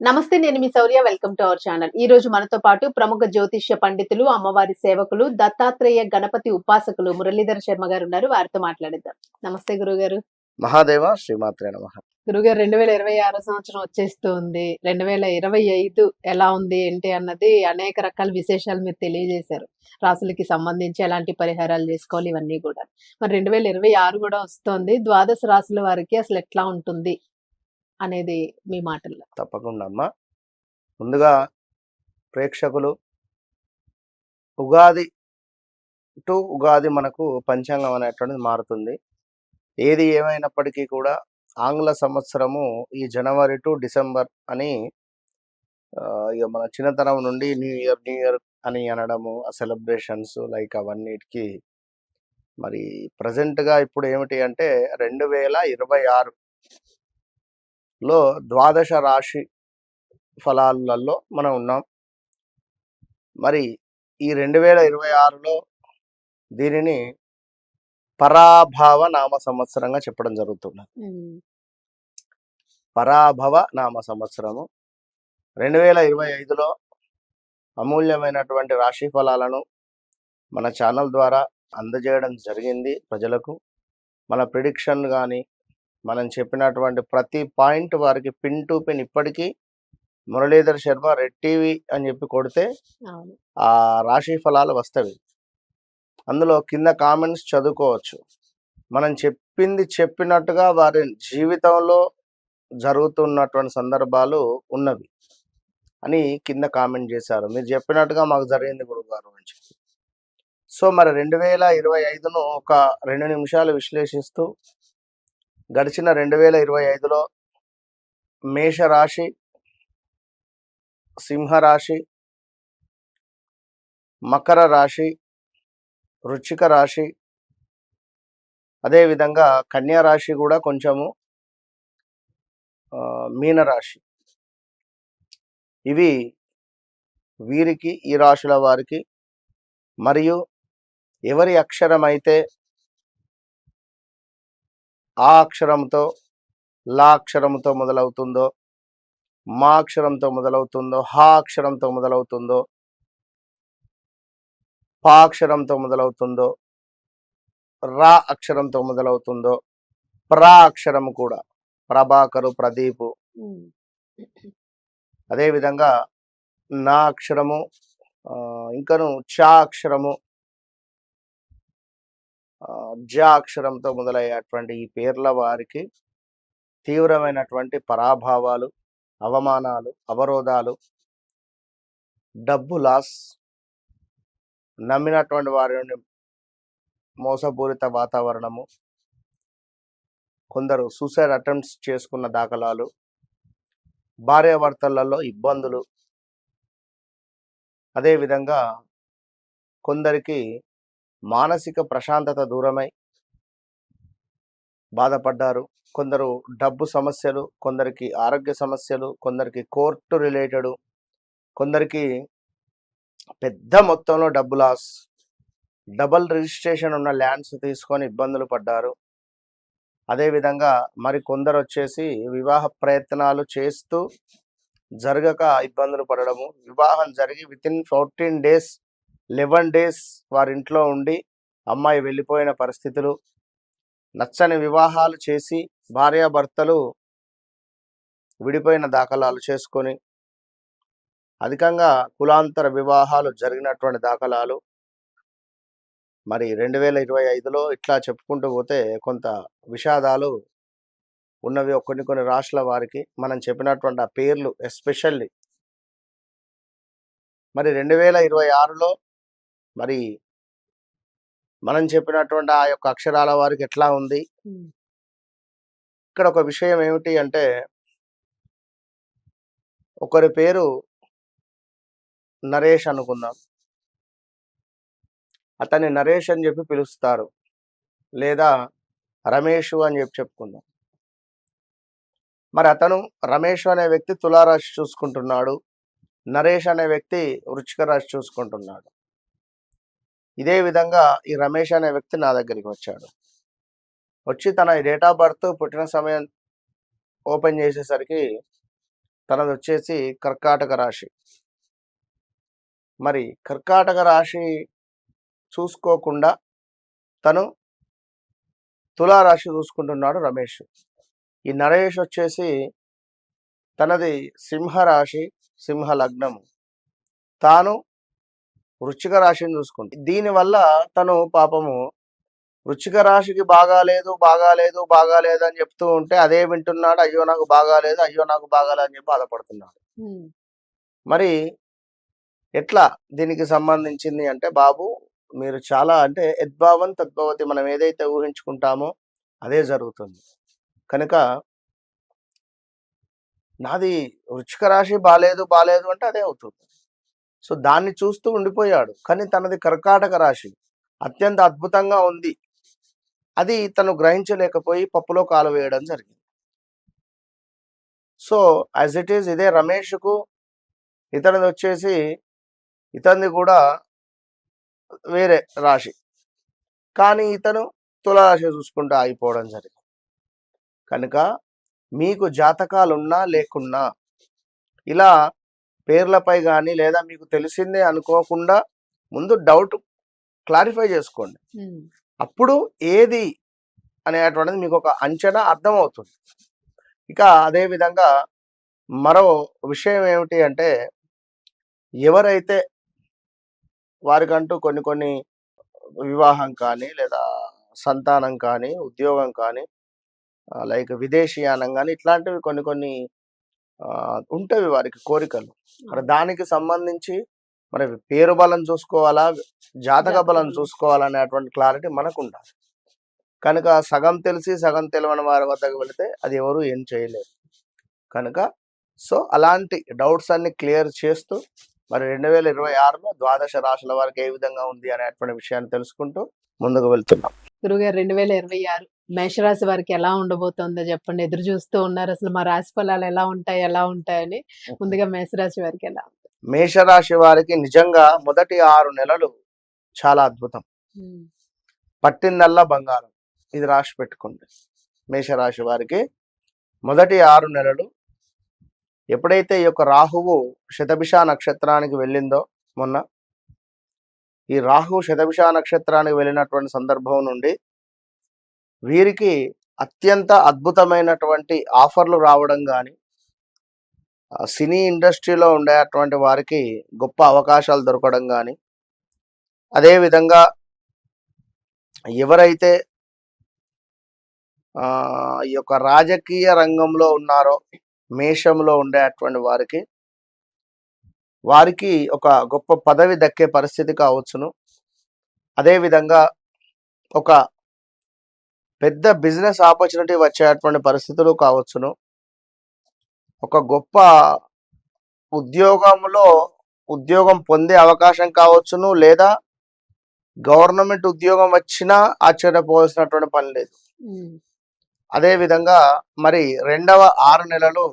నమస్తే నేను మీ Shaurya. Welcome to our channel. ఈ రోజు మనతో పాటు ప్రముఖ జ్యోతిష్య పండితులు అమ్మవారి సేవకులు దత్తాత్రేయ గణపతి ఉపాసకులు మురళీధర్ శర్మ గారు ఉన్నారు. వారితో మాట్లాడిద్దాం. నమస్తే గురుగారు. మహాదేవ శ్రీమాత్రే నమ. గురుగారు రెండు వేల ఇరవై ఆరో సంవత్సరం వచ్చేస్తుంది. రెండు వేల ఇరవై ఐదు ఎలా ఉంది ఏంటి అన్నది అనేక రకాల విశేషాలు మీరు తెలియజేశారు. రాసులకి సంబంధించి ఎలాంటి పరిహారాలు చేసుకోవాలి ఇవన్నీ కూడా. మరి రెండు వేల ఇరవై ఆరు కూడా వస్తుంది. ద్వాదశ రాసుల వారికి అసలు ఎట్లా ఉంటుంది? అనేది మీ మాటల్లో. తప్పకుండా అమ్మా. ముందుగా ప్రేక్షకులు ఉగాది టు ఉగాది మనకు పంచాంగం అనేటువంటిది మారుతుంది. ఏది ఏమైనప్పటికీ కూడా ఆంగ్ల సంవత్సరము ఈ జనవరి టు డిసెంబర్ అని ఇక మన చిన్నతనం నుండి న్యూ ఇయర్ న్యూ ఇయర్ అని అనడము ఆ సెలబ్రేషన్స్ లైక్ అవన్నిటికీ మరి ప్రజెంట్గా ఇప్పుడు ఏమిటి అంటే రెండు వేల ఇరవై ఆరు లో ద్వాదశ రాశి ఫలాలలో మనం ఉన్నాం. మరి ఈ రెండు వేల ఇరవై ఆరులో దీనిని పరాభవ నామ సంవత్సరంగా చెప్పడం జరుగుతుంది ఉమ్, పరాభవ నామ సంవత్సరము. రెండు వేల ఇరవై ఐదులో అమూల్యమైనటువంటి రాశి ఫలాలను మన ఛానల్ ద్వారా అందజేయడం జరిగింది ప్రజలకు. మన ప్రిడిక్షన్ కానీ మనం చెప్పినటువంటి ప్రతి పాయింట్ వారికి పిన్ టు పిన్ ఇప్పటికీ మురళీధర్ శర్మ రెడ్ టీవీ అని చెప్పి కొడితే ఆ రాశి ఫలాలు వస్తవి. అందులో కింద కామెంట్స్ చదువుకోవచ్చు. మనం చెప్పింది చెప్పినట్టుగా వారి జీవితంలో జరుగుతున్నటువంటి సందర్భాలు ఉన్నవి అని కింద కామెంట్ చేశారు. మీరు చెప్పినట్టుగా మాకు జరిగింది గురుగారు అని చెప్పి. సో మరి రెండు వేల ఇరవై ఐదును ఒక రెండు నిమిషాలు విశ్లేషిస్తూ గడిచిన రెండు వేల ఇరవై ఐదులో మేషరాశి సింహరాశి మకర రాశి రుచిక రాశి అదేవిధంగా కన్యా రాశి కూడా కొంచెము మీనరాశి. ఇవి వీరికి ఈ రాశుల వారికి మరియు ఎవరి అక్షరం అయితే ఆ అక్షరంతో లా అక్షరంతో మొదలవుతుందో మా అక్షరంతో మొదలవుతుందో హా అక్షరంతో మొదలవుతుందో పా అక్షరంతో మొదలవుతుందో రా అక్షరంతో మొదలవుతుందో ప్రా అక్షరం కూడా. ప్రభాకరు ప్రదీపు. అదేవిధంగా నా అక్షరము ఇంకను చా అక్షరము జ అక్షరంతో మొదలయ్యేటువంటి ఈ పేర్ల వారికి తీవ్రమైనటువంటి పరాభావాలు అవమానాలు అవరోధాలు డబ్బు లాస్ నమ్మినటువంటి వారి నుండి మోసపూరిత వాతావరణము కొందరు సూసైడ్ అటెంప్ట్స్ చేసుకున్న దాఖలాలు భార్యాభర్తలలో ఇబ్బందులు. అదేవిధంగా కొందరికి మానసిక ప్రశాంతత దూరమై బాధపడ్డారు. కొందరు డబ్బు సమస్యలు కొందరికి ఆరోగ్య సమస్యలు కొందరికి కోర్టు రిలేటెడ్ కొందరికి పెద్ద మొత్తంలో డబ్బు లాస్ డబల్ రిజిస్ట్రేషన్ ఉన్న ల్యాండ్స్ తీసుకొని ఇబ్బందులు పడ్డారు. అదేవిధంగా మరి కొందరు వచ్చేసి వివాహ ప్రయత్నాలు చేస్తూ జరగక ఇబ్బందులు పడడము వివాహం జరిగి within fourteen days eleven days వారి ఇంట్లో ఉండి అమ్మాయి వెళ్ళిపోయిన పరిస్థితులు నచ్చని వివాహాలు చేసి భార్యాభర్తలు విడిపోయిన దాఖలాలు చేసుకొని అధికంగా కులాంతర వివాహాలు జరిగినటువంటి దాఖలాలు. మరి రెండు వేల ఇరవై ఐదులో ఇట్లా చెప్పుకుంటూ పోతే కొంత విషాదాలు ఉన్నవి కొన్ని కొన్ని రాష్ట్రాల వారికి. మనం చెప్పినటువంటి ఆ పేర్లు ఎస్పెషల్లీ. మరి రెండు వేల ఇరవై ఆరులో మరి మనం చెప్పినటువంటి ఆ యొక్క అక్షరాల వారికి ఎట్లా ఉంది? ఇక్కడ ఒక విషయం ఏమిటి అంటే ఒకరి పేరు నరేష్ అనుకుందాం. అతన్ని నరేష్ అని చెప్పి పిలుస్తారు. లేదా రమేష్ అని చెప్పి చెప్పుకుందాం. మరి అతను రమేష్ అనే వ్యక్తి తులారాశి చూసుకుంటున్నాడు. నరేష్ అనే వ్యక్తి వృచ్చిక రాశి చూసుకుంటున్నాడు. ఇదే విధంగా ఈ రమేష్ అనే వ్యక్తి నా దగ్గరికి వచ్చాడు. వచ్చి తన డేట్ ఆఫ్ బర్త్ పుట్టిన సమయం ఓపెన్ చేసేసరికి తనది వచ్చేసి కర్కాటక రాశి. మరి కర్కాటక రాశి చూసుకోకుండా తను తులారాశి చూసుకుంటున్నాడు రమేష్. ఈ నరేష్ వచ్చేసి తనది సింహరాశి సింహ లగ్నము తాను వృశ్చిక రాశిని చూసుకుంటుంది దీనివల్ల తను పాపము వృశ్చిక రాశికి బాగాలేదు బాగాలేదు బాగాలేదు అని చెప్తూ ఉంటే అదే వింటున్నాడు అయ్యో నాకు బాగాలేదు అయ్యో నాకు బాగాలేదు అని చెప్పి బాధపడుతున్నాడు. మరి ఎట్లా దీనికి సంబంధించింది అంటే బాబు మీరు చాలా అంటే యద్భావం తద్భవతి మనం ఏదైతే ఊహించుకుంటామో అదే జరుగుతుంది. కనుక నాది వృచ్చిక రాశి బాలేదు బాలేదు అంటే అదే అవుతుంది. సో దాన్ని చూస్తూ ఉండిపోయాడు. కానీ తనది కర్కాటక రాశి. అత్యంత అద్భుతంగా ఉంది. అది తను గ్రహించలేకపోయి పప్పులో కాలు వేయడం జరిగింది. సో యాజ్ ఇట్ ఈస్ ఇదే రమేష్కు ఇతనిది వచ్చేసి ఇతనిది కూడా వేరే రాశి. కానీ ఇతను తులారాశి చూసుకుంటూ ఆగిపోవడం జరిగింది. కనుక మీకు జాతకాలు ఉన్నా లేకున్నా ఇలా పేర్లపై కానీ లేదా మీకు తెలిసిందే అనుకోకుండా ముందు డౌట్ క్లారిఫై చేసుకోండి. అప్పుడు ఏది అనేటువంటిది మీకు ఒక అంచనా అర్థమవుతుంది. ఇక అదే విధంగా మరో విషయం ఏమిటి అంటే ఎవరైతే వారికంటూ కొన్ని కొన్ని వివాహం కానీ లేదా సంతానం కానీ ఉద్యోగం కానీ లైక్ విదేశీయానం కానీ ఇట్లాంటివి కొన్ని కొన్ని ఉంటవి వారికి కోరికలు. మరి దానికి సంబంధించి మరి పేరు బలం చూసుకోవాలా జాతక బలం. చూసుకోవాలనేటువంటి క్లారిటీ మనకు ఉండాలి కనుక సగం తెలిసి సగం తెలియని వారి వద్దకు వెళితే అది ఎవరు ఏం చేయలేరు. కనుక సో అలాంటి డౌట్స్ అన్ని క్లియర్ చేస్తూ మరి రెండు వేల ఇరవై ఆరులో ద్వాదశ రాశుల వారికి ఏ విధంగా ఉంది అనేటువంటి విషయాన్ని తెలుసుకుంటూ ముందుకు వెళ్తున్నాం. గురుగారు రెండు వేల ఇరవై ఆరు మేషరాశి వారికి ఎలా ఉండబోతోందో చెప్పండి. ఎదురు చూస్తూ ఉన్నారు. అసలు మా రాశి ఫలాలు ఎలా ఉంటాయి ఎలా ఉంటాయని ముందుగా మేషరాశి వారికి ఎలా? మేషరాశి వారికి నిజంగా మొదటి ఆరు నెలలు చాలా అద్భుతం. పట్టిందల్లా బంగారం. ఇది రాసి పెట్టుకోండి. మేషరాశి వారికి మొదటి ఆరు నెలలు ఎప్పుడైతే ఈ యొక్క రాహువు శతభిష నక్షత్రానికి వెళ్ళిందో మొన్న ఈ రాహువు శతభిష నక్షత్రానికి వెళ్ళినటువంటి సందర్భం నుండి వీరికి అత్యంత అద్భుతమైనటువంటి ఆఫర్లు రావడం కానీ సినీ ఇండస్ట్రీలో ఉండేటువంటి వారికి గొప్ప అవకాశాలు దొరకడం కానీ అదేవిధంగా ఎవరైతే ఈ యొక్క రాజకీయ రంగంలో ఉన్నారో మేషంలో ఉండేటువంటి వారికి వారికి ఒక గొప్ప పదవి దక్కే పరిస్థితి కావచ్చును. అదేవిధంగా ఒక పెద్ద బిజినెస్ ఆపర్చునిటీ వచ్చేటువంటి పరిస్థితులు కావచ్చును. ఒక గొప్ప ఉద్యోగంలో ఉద్యోగం పొందే అవకాశం కావచ్చును లేదా గవర్నమెంట్ ఉద్యోగం వచ్చినా ఆశ్చర్యపోవాల్సినటువంటి పని లేదు. అదే విధంగా మరి రెండవ ఆరు నెలలు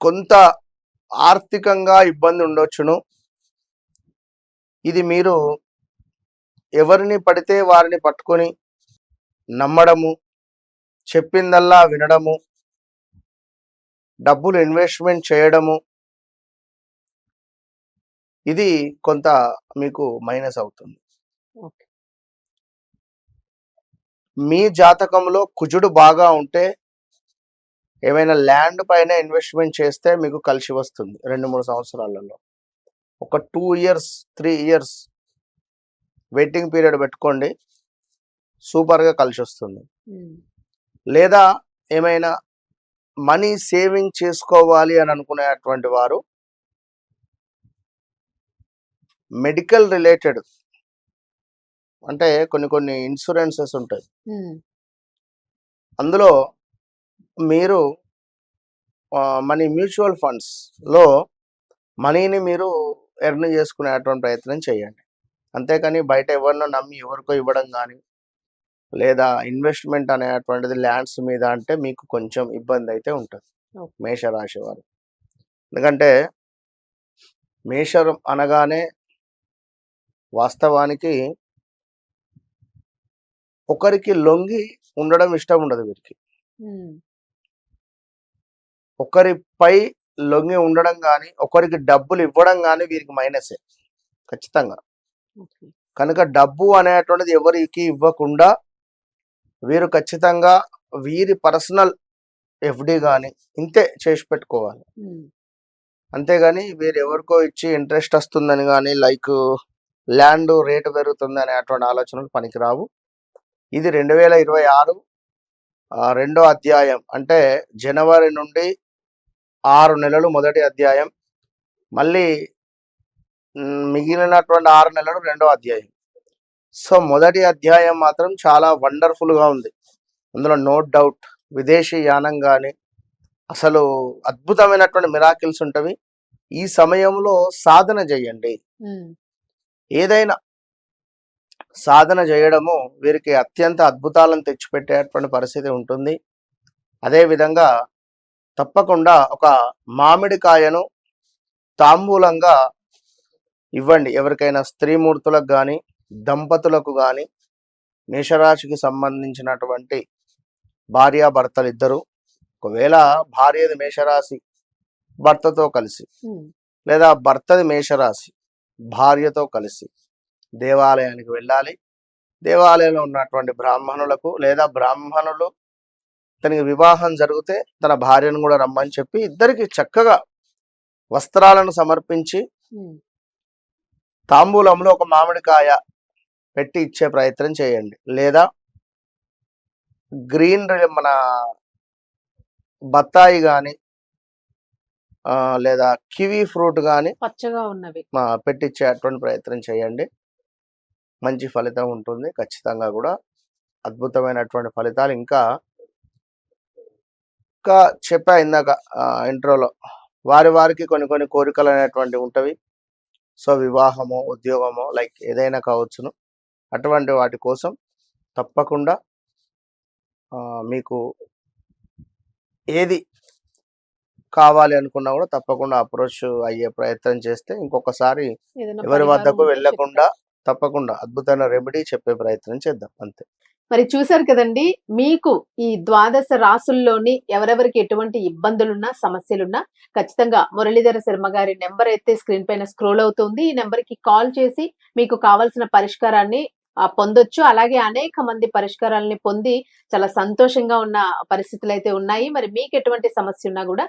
కొంత ఆర్థికంగా ఇబ్బంది ఉండొచ్చును. ఇది మీరు ఎవరిని పడితే వారిని పట్టుకొని నమ్మడము చెప్పిందల్లా వినడము డబ్బులు ఇన్వెస్ట్మెంట్ చేయడము ఇది కొంత మీకు మైనస్ అవుతుంది. మీ జాతకంలో కుజుడు బాగా ఉంటే ఏమైనా ల్యాండ్ పైన ఇన్వెస్ట్మెంట్ చేస్తే మీకు కలిసి వస్తుంది రెండు మూడు సంవత్సరాలలో. ఒక two years three years waiting period పెట్టుకోండి. సూపర్గా కలిసి వస్తుంది లేదా ఏమైనా మనీ సేవింగ్ చేసుకోవాలి అని అనుకునేటువంటి వారు మెడికల్ రిలేటెడ్ అంటే కొన్ని కొన్ని ఇన్సూరెన్సెస్ ఉంటాయి. అందులో మీరు మనీ మ్యూచువల్ ఫండ్స్లో మనీని మీరు ఎర్న్ చేసుకునేటువంటి ప్రయత్నం చేయండి. అంతేకాని బయట ఎవరినో నమ్మి ఎవరికో ఇవ్వడం కానీ లేదా ఇన్వెస్ట్మెంట్ అనేటువంటిది ల్యాండ్స్ మీద అంటే మీకు కొంచెం ఇబ్బంది అయితే ఉంటుంది. మేషరాశి వారు ఎందుకంటే మేషం అనగానే వాస్తవానికి ఒకరికి లొంగి ఉండడం ఇష్టం ఉండదు వీరికి ఒకరిపై లొంగి ఉండడం కానీ ఒకరికి డబ్బులు ఇవ్వడం కానీ వీరికి మైనసే ఖచ్చితంగా. కనుక డబ్బు అనేటువంటిది ఎవరికి ఇవ్వకుండా వీరు ఖచ్చితంగా వీరి పర్సనల్ ఎఫ్డి కానీ ఇంతే చేసి పెట్టుకోవాలి. అంతేగాని వీరు ఎవరికో ఇచ్చి ఇంట్రెస్ట్ వస్తుందని కానీ లైక్ ల్యాండ్ రేటు పెరుగుతుంది అనేటువంటి ఆలోచనలు పనికిరావు. ఇది రెండు వేల ఇరవై ఆరు రెండో అధ్యాయం అంటే జనవరి నుండి ఆరు నెలలు మొదటి అధ్యాయం. మళ్ళీ మిగిలినటువంటి ఆరు నెలలు రెండో అధ్యాయం. సో మొదటి అధ్యాయం మాత్రం చాలా వండర్ఫుల్గా ఉంది. అందులో నో డౌట్ విదేశీ యానం కానీ అసలు అద్భుతమైనటువంటి మిరాకిల్స్ ఉంటవి. ఈ సమయంలో సాధన చేయండి. ఏదైనా సాధన చేయడము వీరికి అత్యంత అద్భుతాలను తెచ్చిపెట్టేటువంటి పరిస్థితి ఉంటుంది. అదేవిధంగా తప్పకుండా ఒక మామిడికాయను తాంబూలంగా ఇవ్వండి. ఎవరికైనా స్త్రీమూర్తులకు కానీ దంపతులకు కానీ మేషరాశికి సంబంధించినటువంటి భార్యాభర్తలు ఇద్దరు ఒకవేళ భార్యది మేషరాశి భర్తతో కలిసి లేదా భర్తది మేషరాశి భార్యతో కలిసి దేవాలయానికి వెళ్ళాలి. దేవాలయంలో ఉన్నటువంటి బ్రాహ్మణులకు లేదా బ్రాహ్మణులు తనకి వివాహం జరిగితే తన భార్యను కూడా రమ్మని చెప్పి ఇద్దరికి చక్కగా వస్త్రాలను సమర్పించి తాంబూలంలో ఒక మామిడికాయ పెట్టి ఇచ్చే ప్రయత్నం చేయండి. లేదా గ్రీన్ మన బత్తాయి కానీ లేదా కివీ ఫ్రూట్ కానీ పచ్చగా ఉన్నవి. పెట్టించేటువంటి ప్రయత్నం చేయండి. మంచి ఫలితం ఉంటుంది. ఖచ్చితంగా కూడా అద్భుతమైనటువంటి ఫలితాలు. ఇంకా ఇంకా చెప్పా ఇందాక ఇంట్రోలో వారి వారికి కొన్ని కొన్ని కోరికలు అనేటువంటివి ఉంటవి. సో వివాహము ఉద్యోగము లైక్ ఏదైనా కావచ్చును. అటువంటి వాటి కోసం తప్పకుండా ఆ, మీకు ఏది కావాలి అనుకున్నా కూడా తప్పకుండా అప్రోచ్ అయ్యే ప్రయత్నం చేస్తే ఇంకొకసారి ఎవరి వద్దకు ఉంటే వెళ్ళకుండా తప్పకుండా అద్భుతమైన రెమెడీ చెప్పే ప్రయత్నం చేద్దాం. అంతే. మరి చూశారు కదండి మీకు ఈ ద్వాదశ రాసుల్లోని ఎవరెవరికి ఎటువంటి ఇబ్బందులున్నా సమస్యలున్నా ఖచ్చితంగా మురళీధర శర్మ గారి నెంబర్ అయితే స్క్రీన్ పైన స్క్రోల్ అవుతుంది. ఈ నెంబర్కి కాల్ చేసి మీకు కావాల్సిన పరిష్కారాన్ని పొందొచ్చు. అలాగే అనేక మంది పరిష్కారాలని పొంది చాలా సంతోషంగా ఉన్న పరిస్థితులు అయితే ఉన్నాయి. మరి మీకు ఎటువంటి సమస్య ఉన్నా కూడా